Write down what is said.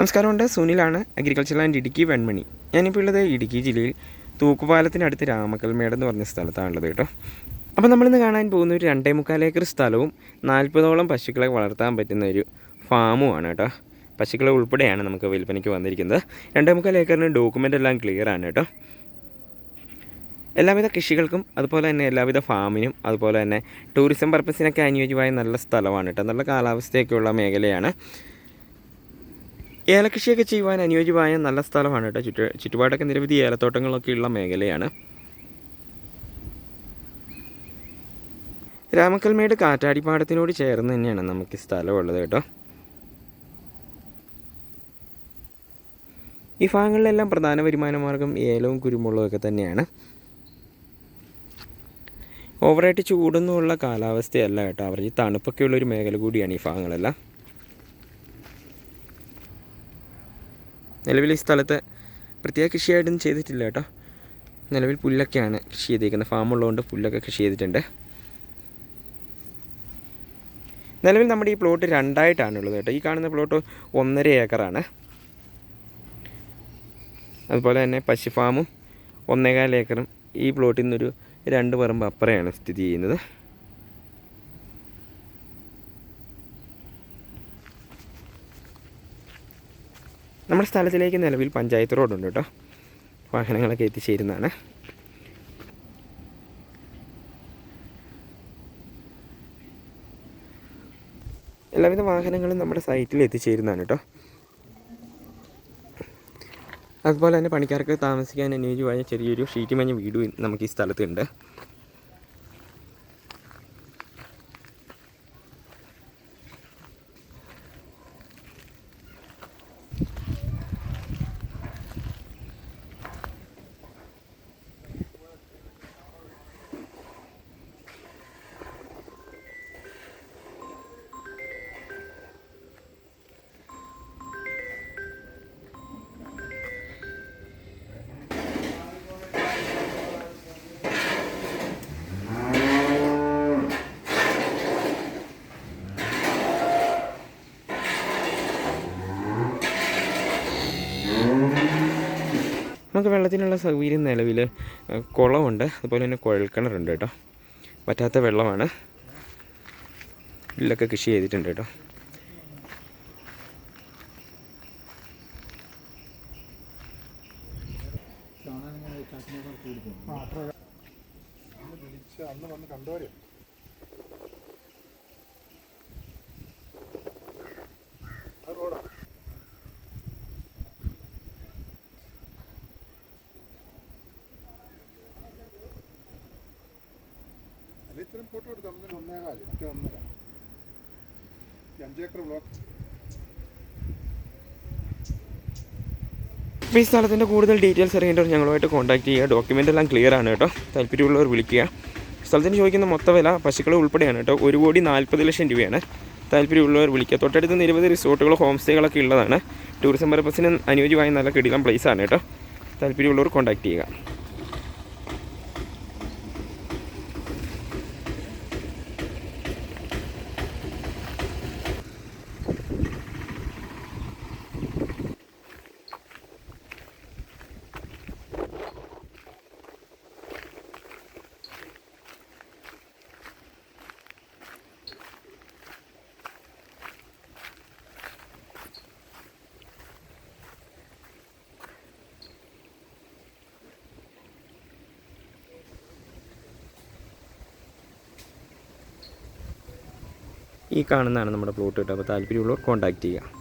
നമസ്കാരമുണ്ട്. സുനിലാണ് agriculture and Idukki Venmani. ഞാനിപ്പോൾ ഉള്ളത് ഇടുക്കി ജില്ലയിൽ തൂക്കുപാലത്തിനടുത്ത് രാമക്കൽമേട് എന്ന് പറഞ്ഞ സ്ഥലത്താണുള്ളത് കേട്ടോ. അപ്പോൾ നമ്മളിന്ന് കാണാൻ പോകുന്ന ഒരു രണ്ടേ മുക്കാൽ ഏക്കർ സ്ഥലവും നാൽപ്പതോളം പശുക്കളെ വളർത്താൻ പറ്റുന്ന ഒരു ഫാമുമാണ് കേട്ടോ. പശുക്കളെ ഉൾപ്പെടെയാണ് നമുക്ക് വിൽപ്പനയ്ക്ക് വന്നിരിക്കുന്നത്. രണ്ടേ മുക്കാൽ ഏക്കറിന് ഡോക്യുമെന്റ് എല്ലാം ക്ലിയർ ആണ് കേട്ടോ. എല്ലാവിധ കൃഷികൾക്കും അതുപോലെ തന്നെ എല്ലാവിധ ഫാമിനും അതുപോലെ തന്നെ ടൂറിസം പർപ്പസിനൊക്കെ അനുയോജ്യമായ നല്ല സ്ഥലമാണ് കേട്ടോ. നല്ല കാലാവസ്ഥയൊക്കെയുള്ള മേഖലയാണ്. ഏലകൃഷിയൊക്കെ ചെയ്യുവാൻ അനുയോജ്യമായ നല്ല സ്ഥലമാണ് കേട്ടോ. ചുറ്റു ചുറ്റുപാടൊക്കെ നിരവധി ഏലത്തോട്ടങ്ങളൊക്കെ ഉള്ള മേഖലയാണ്. രാമക്കൽമേട് കാറ്റാടിപ്പാടത്തിനോട് ചേർന്ന് തന്നെയാണ് നമുക്ക് ഈ സ്ഥലമുള്ളത് കേട്ടോ. ഈ ഭാഗങ്ങളിലെല്ലാം പ്രധാന വരുമാന മാർഗം ഏലവും കുരുമുളകും ഒക്കെ തന്നെയാണ്. ഓവറായിട്ട് ചൂടൊന്നുമുള്ള കാലാവസ്ഥയല്ല കേട്ടോ. അവർ ഈ തണുപ്പൊക്കെയുള്ളൊരു മേഖല കൂടിയാണ് ഈ ഭാഗങ്ങളെല്ലാം. നിലവിൽ ഈ സ്ഥലത്ത് പ്രത്യേക കൃഷിയായിട്ടൊന്നും ചെയ്തിട്ടില്ല കേട്ടോ. നിലവിൽ പുല്ലൊക്കെയാണ് കൃഷി ചെയ്തേക്കുന്നത്. ഫാമുള്ളതുകൊണ്ട് പുല്ലൊക്കെ കൃഷി ചെയ്തിട്ടുണ്ട്. നിലവിൽ നമ്മുടെ ഈ പ്ലോട്ട് രണ്ടായിട്ടാണ് ഉള്ളത് കേട്ടോ. ഈ കാണുന്ന പ്ലോട്ട് ഒന്നര ഏക്കറാണ്. അതുപോലെ തന്നെ പശു ഫാമും ഒന്നേകാൽ ഏക്കറും ഈ പ്ലോട്ടിൽ നിന്നൊരു രണ്ട് പറമ്പ് അപ്പുറയാണ് സ്ഥിതി ചെയ്യുന്നത്. നമ്മുടെ സ്ഥലത്തിലേക്ക് നിലവിൽ പഞ്ചായത്ത് റോഡുണ്ട് കേട്ടോ. വാഹനങ്ങളൊക്കെ എത്തിച്ചേരുന്നതാണ്. എല്ലാവിധ വാഹനങ്ങളും നമ്മുടെ സൈറ്റിൽ എത്തിച്ചേരുന്നതാണ് കേട്ടോ. അതുപോലെ തന്നെ പണിക്കാർക്ക് താമസിക്കാൻ അനുയോജ്യമായ ചെറിയൊരു ഷീറ്റ് മഞ്ഞ വീടും നമുക്ക് ഈ സ്ഥലത്തുണ്ട്. നമുക്ക് വെള്ളത്തിനുള്ള സൗകര്യം നിലവിൽ കുളമുണ്ട് അതുപോലെ തന്നെ കുഴൽക്കിണറുണ്ട് കേട്ടോ. പറ്റാത്ത വെള്ളമാണ്. ഇതിലൊക്കെ കൃഷി ചെയ്തിട്ടുണ്ട് കേട്ടോ. അന്ന് വന്ന് കണ്ടോരെ അല്ല ഇത്രയും ഫോട്ടോ എടുക്കാം നമുക്ക് ഒന്നേകാൽ മറ്റേ ഒന്നര. അഞ്ചേക്കർ ബ്ലോക്ക് ഈ സ്ഥലത്തിന്റെ കൂടുതൽ ഡീറ്റെയിൽസ് അറിയേണ്ടവർ ഞങ്ങളുമായിട്ട് കോൺടാക്ട് ചെയ്യുക. ഡോക്യുമെന്റ് എല്ലാം ക്ലിയർ ആണ് കേട്ടോ. താല്പര്യമുള്ളവർ വിളിക്കുക. സ്ഥലത്തിന് ചോദിക്കുന്ന മൊത്ത വില പശുക്കളെ ഉൾപ്പെടെയാണ് കേട്ടോ. ഒരു കോടി നാൽപ്പത് ലക്ഷം രൂപയാണ്. താല്പര്യമുള്ളവർ വിളിക്കുക. തൊട്ടടുത്ത് നിരവധി റിസോർട്ടുകളും ഹോം സ്റ്റേകളൊക്കെ ഉള്ളതാണ്. ടൂറിസം പർപ്പസിന് അനുയോജ്യമായ നല്ല കിടിലം പ്ലേസ് ആണ് കേട്ടോ. താല്പര്യമുള്ളവർ കോൺടാക്ട് ചെയ്യുക. ഈ കാണുന്നതാണ് നമ്മുടെ പ്ലോട്ട് കേട്ടോ. അപ്പോൾ താല്പര്യമുള്ളവർ കോൺടാക്റ്റ് ചെയ്യുക.